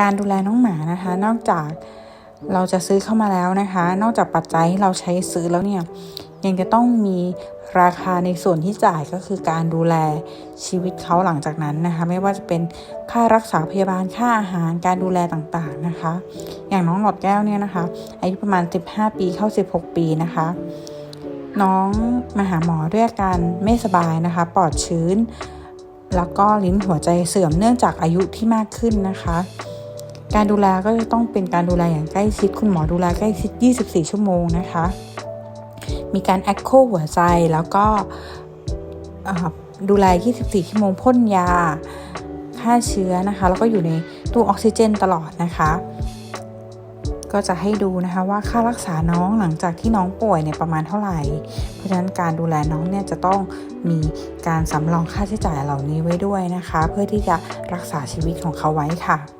การดูแลน้องหมานะคะ นอกจากเราจะซื้อเข้ามาแล้วนะคะ นอกจากปัจจัยที่เราใช้ซื้อแล้วเนี่ย ยังจะต้องมีราคาในส่วนที่จ่ายก็คือการดูแลชีวิตเขาหลังจากนั้นนะคะ ไม่ว่าจะเป็นค่ารักษาพยาบาลค่าอาหารการดูแลต่างๆนะคะ อย่างน้องหลอดแก้วเนี่ยนะคะ อายุประมาณ 15 ปีเข้า 16 ปีนะคะ น้องมาหาหมอด้วยอาการไม่สบายนะคะ ปอดชื้น แล้วก็ลิ้นหัวใจเสื่อมเนื่องจากอายุที่มากขึ้นนะคะ การดูแลก็จะต้องเป็นการดูแลอย่างใกล้ชิด คุณหมอดูแลใกล้ชิด 24 ชั่วโมงนะคะ มีการแอคโคหัวใจแล้วก็ดูแล 24 ชั่วโมงพ่นยาฆ่าเชื้อนะคะ แล้วก็อยู่ในตู้ออกซิเจนตลอดนะคะ ก็จะให้ดูนะคะว่าค่ารักษาน้องหลังจากที่น้องป่วยเนี่ยประมาณเท่าไหร่ เพราะฉะนั้นการดูแลน้องเนี่ยจะต้องมีการสำรองค่าใช้จ่ายเหล่านี้ไว้ด้วยนะคะ เพื่อที่จะรักษาชีวิตของเขาไว้ค่ะ